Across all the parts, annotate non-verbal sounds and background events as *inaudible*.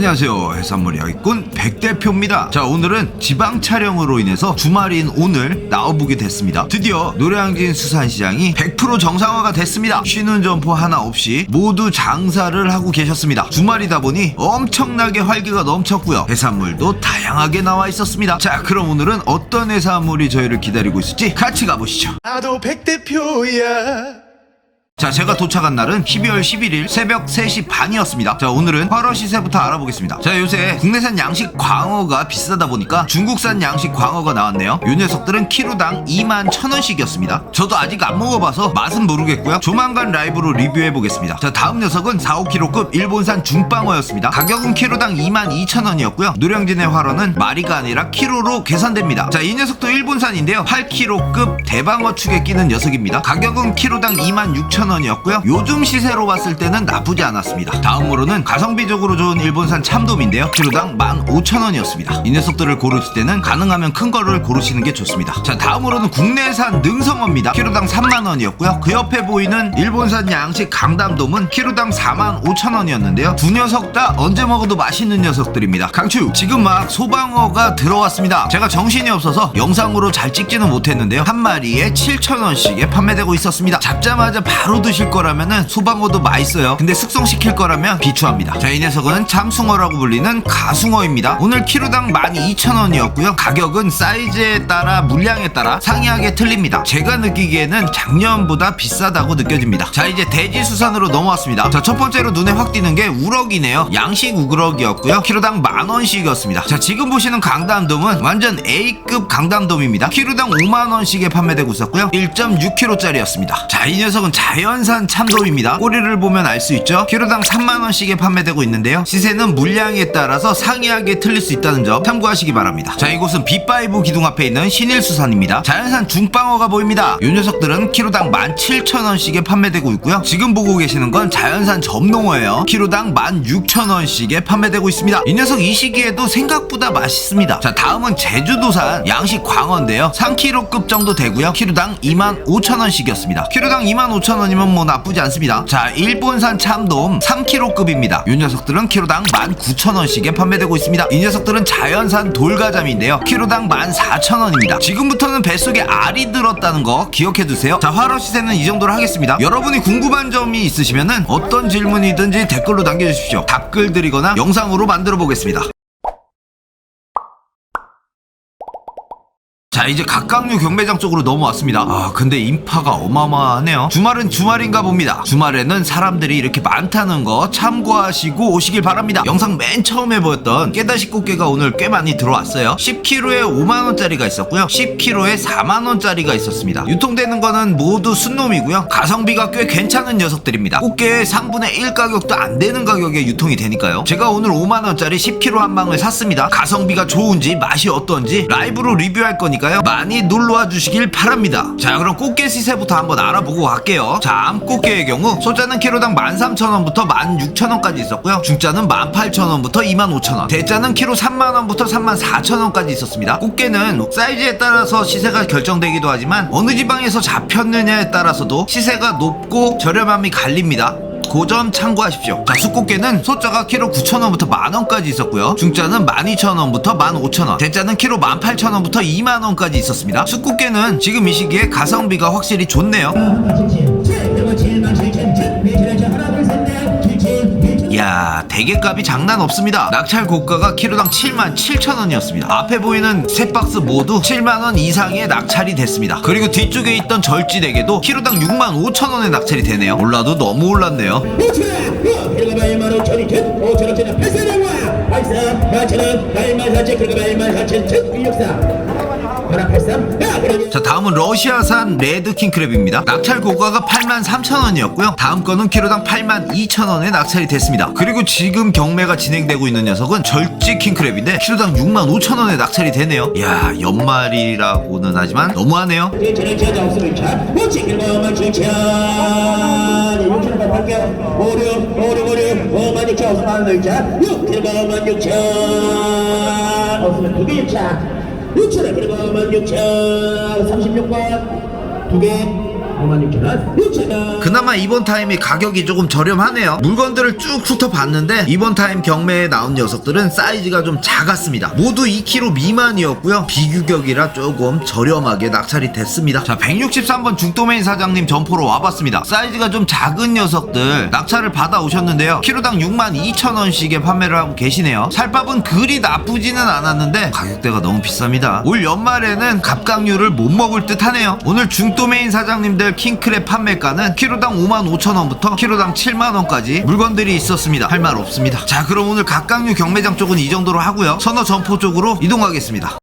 안녕하세요. 해산물 야기꾼 백대표입니다. 자 오늘은 지방 촬영으로 인해서 주말인 오늘 나와보게 됐습니다. 드디어 노량진 수산시장이 100% 정상화가 됐습니다. 쉬는 점포 하나 없이 모두 장사를 하고 계셨습니다. 주말이다 보니 엄청나게 활기가 넘쳤고요. 해산물도 다양하게 나와 있었습니다. 자 그럼 오늘은 어떤 해산물이 저희를 기다리고 있을지 같이 가보시죠. 나도 백대표야 자 제가 도착한 날은 12월 11일 새벽 3시 반이었습니다. 자 오늘은 활어 시세부터 알아보겠습니다. 자 요새 국내산 양식 광어가 비싸다 보니까 중국산 양식 광어가 나왔네요. 요 녀석들은 키로당 2만 1천원씩이었습니다. 저도 아직 안 먹어봐서 맛은 모르겠고요. 조만간 라이브로 리뷰해보겠습니다. 자 다음 녀석은 4, 5kg급 일본산 중방어였습니다. 가격은 키로당 2만 2천원이었고요. 노량진의 활어는 마리가 아니라 키로로 계산됩니다. 자 이 녀석도 일본산인데요. 8kg급 대방어 축에 끼는 녀석입니다. 가격은 키로당 2만 6천 원 이었고요. 요즘 시세로 봤을 때는 나쁘지 않았습니다. 다음으로는 가성비적으로 좋은 일본산 참돔인데요. 키로당 1만 5천 원이었습니다. 이 녀석들을 고르실 때는 가능하면 큰 거를 고르시는 게 좋습니다. 자 다음으로는 국내산 능성어입니다. 키로당 3만 원이었고요. 그 옆에 보이는 일본산 양식 강담돔은 키로당 4만 5천 원이었는데요. 두 녀석 다 언제 먹어도 맛있는 녀석들입니다. 강추! 지금 막 소방어가 들어왔습니다. 제가 정신이 없어서 영상으로 잘 찍지는 못했는데요. 한 마리에 7천 원씩에 판매되고 있었습니다. 잡자마자 바로 드실 거라면은 소방어도 맛있어요. 근데 숙성시킬 거라면 비추합니다. 자 이 녀석은 참숭어라고 불리는 가숭어입니다. 오늘 키로당 12,000원이었고요. 가격은 사이즈에 따라 물량에 따라 상이하게 틀립니다. 제가 느끼기에는 작년보다 비싸다고 느껴집니다. 자 이제 대지수산으로 넘어왔습니다. 자 첫 번째로 눈에 확 띄는 게 우럭이네요. 양식 우럭이었고요. 키로당 만 원씩이었습니다. 자 지금 보시는 강담돔은 완전 A급 강담돔입니다. 키로당 5만 원씩에 판매되고 있었고요. 1.6kg짜리였습니다. 자 이 녀석은 자연 산 참돔입니다. 꼬리를 보면 알 수 있죠? 키로당 3만원씩에 판매되고 있는데요. 시세는 물량에 따라서 상이하게 틀릴 수 있다는 점 참고하시기 바랍니다. 자 이곳은 B5 기둥 앞에 있는 신일수산입니다. 자연산 중방어가 보입니다. 이 녀석들은 키로당 17,000원씩에 판매되고 있고요. 지금 보고 계시는 건 자연산 점농어예요. 키로당 16,000원씩에 판매되고 있습니다. 이 녀석 이 시기에도 생각보다 맛있습니다. 자 다음은 제주도산 양식 광어인데요. 3kg급 정도 되고요. 키로당 25,000원씩이었습니다. 키로당 25,000원 이면 뭐 나쁘지 않습니다. 자 일본산 참돔 3kg급입니다. 이 녀석들은 키로당 19,000원씩에 판매되고 있습니다. 이 녀석들은 자연산 돌가잠인데요. 키로당 14,000원입니다. 지금부터는 뱃속에 알이 들었다는 거 기억해 두세요. 자 화로 시세는 이 정도로 하겠습니다. 여러분이 궁금한 점이 있으시면은 어떤 질문이든지 댓글로 남겨주십시오. 답글 드리거나 영상으로 만들어 보겠습니다 자 이제 각각류 경매장 쪽으로 넘어왔습니다. 아 근데 인파가 어마어마하네요. 주말은 주말인가 봅니다. 주말에는 사람들이 이렇게 많다는 거 참고하시고 오시길 바랍니다. 영상 맨 처음에 보였던 깨다시 꽃게가 오늘 꽤 많이 들어왔어요. 10kg에 5만원짜리가 있었고요. 10kg에 4만원짜리가 있었습니다. 유통되는 거는 모두 순놈이고요. 가성비가 꽤 괜찮은 녀석들입니다. 꽃게의 3분의 1 가격도 안 되는 가격에 유통이 되니까요. 제가 오늘 5만원짜리 10kg 한 방을 샀습니다. 가성비가 좋은지 맛이 어떤지 라이브로 리뷰할 거니까 요? 많이 놀러와 주시길 바랍니다. 자 그럼 꽃게 시세부터 한번 알아보고 갈게요. 자 암꽃게의 경우 소자는 키로당 13,000원부터 16,000원까지 있었고요. 중자는 18,000원부터 25,000원. 대자는 키로 3만원부터 34,000원까지 있었습니다. 꽃게는 사이즈에 따라서 시세가 결정되기도 하지만 어느 지방에서 잡혔느냐에 따라서도 시세가 높고 저렴함이 갈립니다 그점 참고하십시오. 자, 숯꽃게는 소자가 키로 9,000원부터 만원까지 있었고요. 중자는 12,000원부터 15,000원. 대자는 키로 18,000원부터 2만원까지 있었습니다. 숯꽃게는 지금 이 시기에 가성비가 확실히 좋네요. 대게값이 장난 없습니다 낙찰 고가가 키로당 7만 7천 원이었습니다 앞에 보이는 세 박스 모두 7만 원 이상의 낙찰이 됐습니다 그리고 뒤쪽에 있던 절지 대게도 키로당 6만 5천 원에 낙찰이 되네요 올라도 너무 올랐네요 자 다음은 러시아산 레드 킹 크랩입니다 낙찰 고가가 8만 3천 원이었고요 다음 거는 키로당 8만 2천 원에 낙찰이 됐습니다 그리고 지금 경매가 진행되고 있는 녀석은 절지 킹크랩인데 키로당 6만 5천 원에 낙찰이 되네요 야 연말이라고는 하지만 너무하네요 6천 6천에 그리고 16,000 36번 두개 5만 6천 원. 그나마 이번 타임이 가격이 조금 저렴하네요. 물건들을 쭉 훑어봤는데 이번 타임 경매에 나온 녀석들은 사이즈가 좀 작았습니다. 모두 2kg 미만이었고요. 비규격이라 조금 저렴하게 낙찰이 됐습니다. 자, 163번 중도메인 사장님 점포로 와봤습니다. 사이즈가 좀 작은 녀석들 낙찰을 받아 오셨는데요. 키로당 62,000원씩에 판매를 하고 계시네요. 살밥은 그리 나쁘지는 않았는데 가격대가 너무 비쌉니다. 올 연말에는 갑각류를 못 먹을 듯 하네요. 오늘 중도메인 사장님들 킹크랩 판매가는 키로당 55,000원부터 키로당 7만원까지 물건들이 있었습니다. 할 말 없습니다. 자, 그럼 오늘 갑각류 경매장 쪽은 이 정도로 하고요. 선어 점포 쪽으로 이동하겠습니다.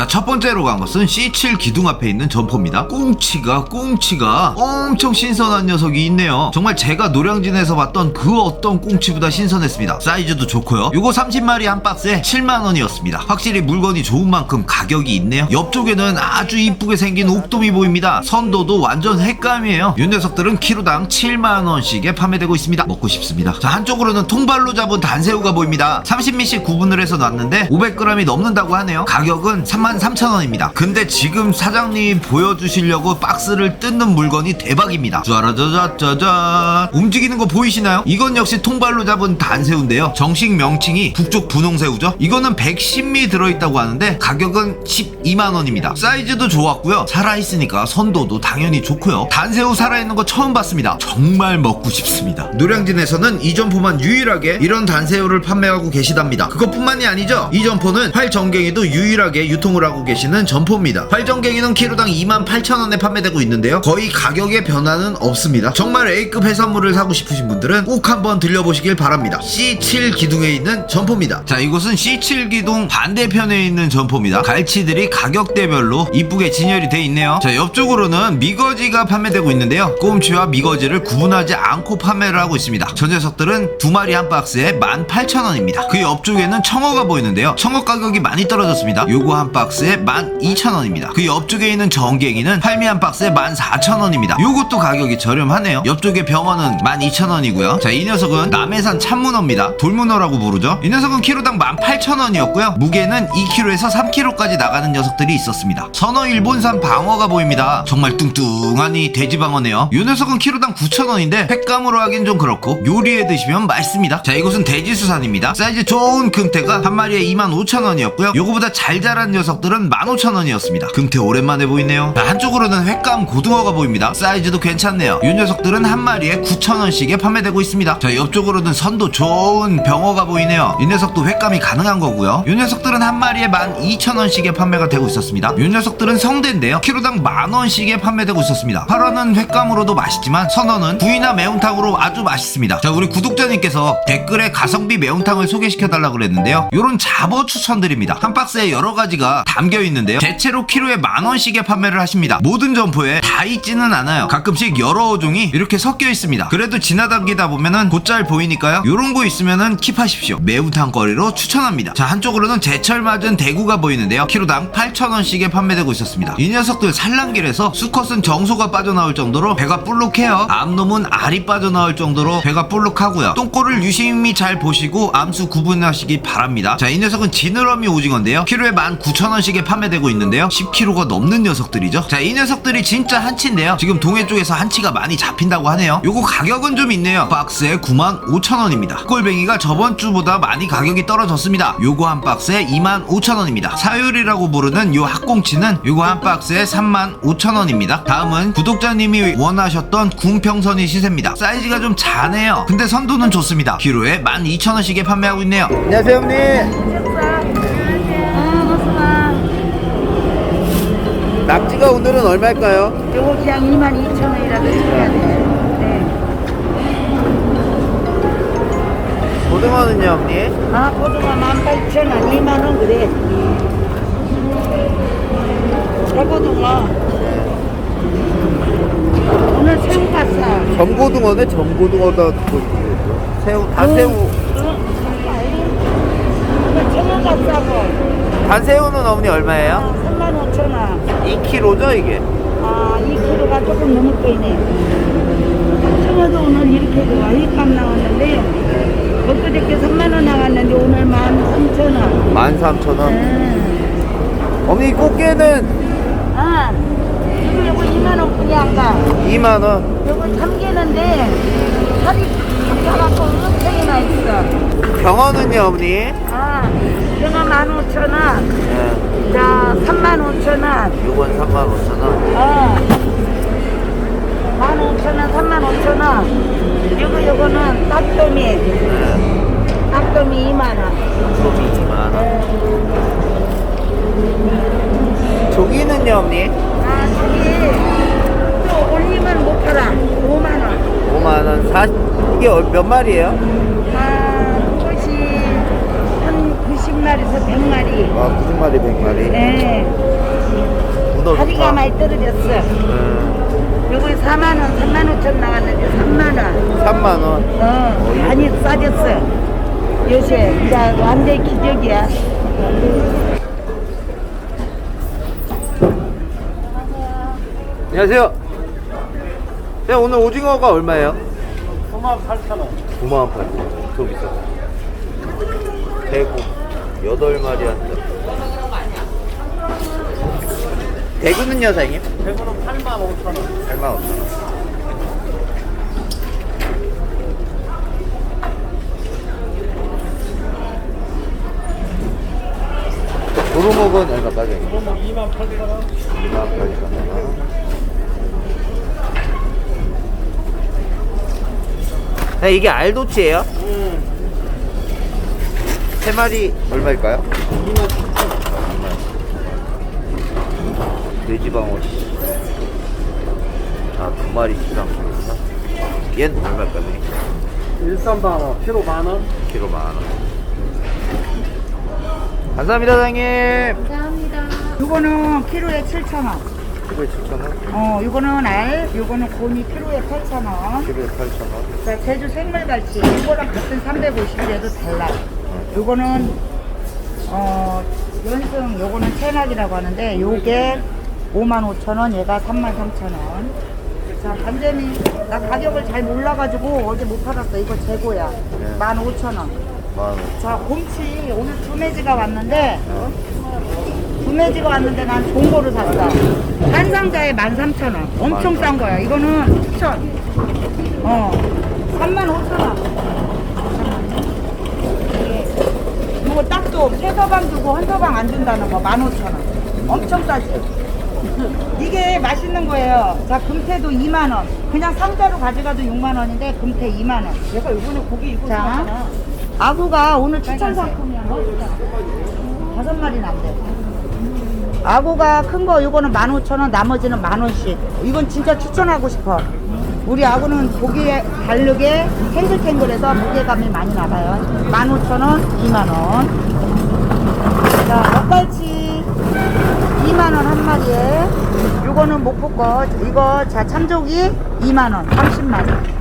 자, 첫 번째로 간 것은 C7 기둥 앞에 있는 점포입니다. 꽁치가, 꽁치가 엄청 신선한 녀석이 있네요. 정말 제가 노량진에서 봤던 그 어떤 꽁치보다 신선했습니다. 사이즈도 좋고요. 요거 30마리 한 박스에 7만원이었습니다. 확실히 물건이 좋은 만큼 가격이 있네요. 옆쪽에는 아주 이쁘게 생긴 옥돔이 보입니다. 선도도 완전 횟감이에요. 이 녀석들은 키로당 7만원씩에 판매되고 있습니다. 먹고 싶습니다. 자, 한쪽으로는 통발로 잡은 단새우가 보입니다. 30ml 구분을 해서 놨는데 500g이 넘는다고 하네요. 가격은 33,000원입니다. 근데 지금 사장님이 보여주시려고 박스를 뜯는 물건이 대박입니다. 짜라자자자자 움직이는 거 보이시나요? 이건 역시 통발로 잡은 단새우인데요. 정식 명칭이 북쪽 분홍새우죠. 이거는 110미 들어있다고 하는데 가격은 12만원입니다. 사이즈도 좋았고요. 살아있으니까 선도도 당연히 좋고요. 단새우 살아있는 거 처음 봤습니다. 정말 먹고 싶습니다. 노량진에서는 이 점포만 유일하게 이런 단새우를 판매하고 계시답니다. 그것뿐만이 아니죠. 이 점포는 활정갱이도 유일하게 유통을 하고 계시는 점포입니다. 활정갱이는 키로당 28,000원에 판매되고 있는데요. 거의 가격의 변화는 없습니다. 정말 A급 해산물을 사고 싶으신 분들은 꼭 한번 들려보시길 바랍니다. C7 기둥에 있는 점포입니다. 자, 이곳은 C7 기둥 반대편에 있는 점포입니다. 갈치들이 가격대별로 이쁘게 진열이 돼 있네요. 자, 옆쪽으로는 미거지가 판매되고 있는데요. 꼼치와 미거지를 구분하지 않고 판매를 하고 있습니다. 저 녀석들은 두 마리 한 박스에 18,000원입니다. 그 옆쪽에는 청어가 보이는데요. 청어 가격이 많이 떨어졌습니다. 요거 한 박스 에 12,000원입니다. 그 옆쪽에 있는 정갱이는 팔미 한 박스에 14,000원입니다. 요것도 가격이 저렴하네요. 옆쪽에 병어는 12,000원이고요. 자, 이 녀석은 남해산 참문어입니다. 돌문어라고 부르죠. 이 녀석은 키로당 18,000원이었고요. 무게는 2kg에서 3kg까지 나가는 녀석들이 있었습니다. 선어 일본산 방어가 보입니다. 정말 뚱뚱한 이 돼지방어네요. 이 녀석은 키로당 9,000원인데 횟감으로 하긴 좀 그렇고 요리해 드시면 맛있습니다. 자, 이곳은 돼지수산입니다. 사이즈 좋은 금태가 한 마리에 25,000원이었고요. 요거보다 잘 자란 녀석 들은 15,000원이었습니다. 금태 오랜만에 보이네요. 자, 한쪽으로는 횟감 고등어가 보입니다. 사이즈도 괜찮네요. 이 녀석들은 한 마리에 9,000원씩에 판매되고 있습니다. 자, 옆쪽으로는 선도 좋은 병어가 보이네요. 이 녀석도 횟감이 가능한 거고요. 이 녀석들은 한 마리에 12,000원씩에 판매가 되고 있었습니다. 이 녀석들은 성대인데요. 키로당 만원씩에 판매되고 있었습니다. 파라는 횟감으로도 맛있지만 선어는 구이나 매운탕으로 아주 맛있습니다. 자, 우리 구독자님께서 댓글에 가성비 매운탕을 소개시켜달라고 그랬는데요. 요런 잡어 추천드립니다. 한 박스에 여러 가지가 담겨 있는데요. 대체로 키로에 만 원씩에 판매를 하십니다. 모든 점포에 다 있지는 않아요. 가끔씩 여러 어종이 이렇게 섞여 있습니다. 그래도 지나다니다 보면은 곧잘 보이니까요. 요런 거 있으면은 킵하십시오. 매운탕 거리로 추천합니다. 자, 한쪽으로는 제철 맞은 대구가 보이는데요. 키로당 8,000원씩에 판매되고 있었습니다. 이 녀석들 산란길에서 수컷은 정소가 빠져나올 정도로 배가 볼록해요. 암놈은 알이 빠져나올 정도로 배가 볼록하고요. 똥꼬를 유심히 잘 보시고 암수 구분하시기 바랍니다. 자, 이 녀석은 지느러미 오징어인데요. 키로에 19,000원 씩에 판매되고 있는데요. 10kg가 넘는 녀석들이죠. 자, 이 녀석들이 진짜 한치인데요. 지금 동해 쪽에서 한치가 많이 잡힌다고 하네요. 요거 가격은 좀 있네요. 박스에 95,000원입니다. 꼴뱅이가 저번 주보다 많이 가격이 떨어졌습니다. 요거 한 박스에 25,000원입니다. 사율이라고 부르는 요 학꽁치는 요거 한 박스에 35,000원입니다. 다음은 구독자님이 원하셨던 궁평선이 시세입니다. 사이즈가 좀 자네요. 근데 선도는 좋습니다. 키로에 12,000원씩에 판매하고 있네요. 안녕하세요, 형님. 낙지가 오늘은 얼마일까요? 요거 그냥 2만 2천 원이라도 해줘야 돼. 네. 고등어는요, 형님? 아, 고등어 18,000원, 2만 원 그래. 새고등어. 오늘 새우 갔어. 전고등어네, 전고등어다. 새우, 단새우. 청양 갔다고. 단새우는 어머니 얼마예요? 3만 5천 원. 2kg죠, 이게? 아, 2kg가 조금 넘을 거이네. 청어도 오늘 이렇게 좋아. 휘값 나왔는데, 엊그저께 3만 원 나왔는데, 오늘 13,000원. 13,000원. 음. 어머니, 꽃게는 아, 2만 원 뿐이 안 가. 2만 원. 요거 참기는데 살이 잡혀갖고 은행이나 있어. 병원은요, 어머니? 아, 이거 15,000원. 네. 자, 35,000원. 요건 3만 5천 원. 어. 15,000원, 35,000원. 요거, 요거는 딱도미. 네. 딱도미 2만원. 조기 2만 원. 조기는요, 어머니? 아, 저기 또 올리면 못 팔아. 5만 원. 5만 원. 40, 이게 얼- 몇 마리예요? 90마리에서 100마리. 아, 90마리, 100마리. 예. 문어 다리가 많이 떨어졌어. 음, 요거 4만원, 3만 5천 나왔는데 3만원. 3만 원. 어, 많이 싸졌어. 요새, 이제 완전 기적이야. 안녕하세요. 네, 오늘 오징어가 얼마예요? 9만 8천 원 9만 8천 원. 더 비싸. 대구 8마리 한 점. 대구는요, 사장님? 대구는 8만 5천 원 8만 5천 원. 도루묵은 얼마까지? 그러면 2만 8천 원 2만 8천 원. 네, 이게 알도치예요? 세 마리 얼마일까요? 2만 7천 원 돼지방어 아, 두 마리 시장 얘는 얼마일까요? 일산 방어 키로 만 원. 키로 만 원. 감사합니다, 사장님. 요거는 키로에 7,000원. 키로에 7,000원, 어, 요거는 알, 요거는 곤이 키로에 8,000원. 키로에 8,000원. 자, 제주 생물갈치. 이거랑 같은 350이라도 달라요. 요거는, 어, 연승, 요거는 체낙이라고 하는데, 요게 55,000원, 얘가 33,000원. 자, 반재미. 나 가격을 잘 몰라가지고 어제 못 팔았어. 이거 재고야. 네. 15,000원. 만 원. 자, 곰치. 오늘 두 매지가 왔는데, 두 매지가 왔는데 난 좋은 거를 샀어. 한 상자에 13,000원. 엄청 싼 거야. 이거는 9,000원. 어. 35,000원. 딱도 세 서방 주고 한 서방 안 준다는 거 15,000원. 엄청 싸지? *laughs* 이게 맛있는 거예요. 자, 금태도 2만 원. 그냥 상자로 가져가도 6만 원인데, 금태 2만원. 얘가 이번에 고기 이거 자, 아구가 오늘 추천 상품이야. 다섯 마리는 안 돼. 아구가 큰 거 이거는 15,000원, 나머지는 만 원씩. 이건 진짜 추천하고 싶어. 우리 아구는 고기에 다르게 탱글탱글해서 무게감이 많이 나가요. 15,000원, 2만 원. 자, 엇갈치 2만원 한 마리에. 요거는 목포 거. 이거 자, 참조기 2만원, 30마리.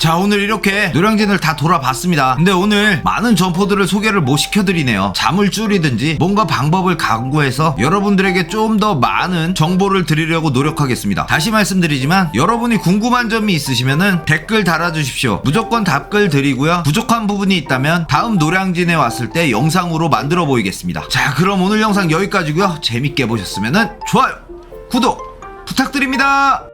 자 오늘 이렇게 노량진을 다 돌아봤습니다. 근데 오늘 많은 점포들을 소개를 못 시켜드리네요. 잠을 줄이든지 뭔가 방법을 강구해서 여러분들에게 좀 더 많은 정보를 드리려고 노력하겠습니다. 다시 말씀드리지만 여러분이 궁금한 점이 있으시면 댓글 달아주십시오. 무조건 답글 드리고요. 부족한 부분이 있다면 다음 노량진에 왔을 때 영상으로 만들어 보이겠습니다. 자 그럼 오늘 영상 여기까지고요. 재밌게 보셨으면 좋아요 구독 부탁드립니다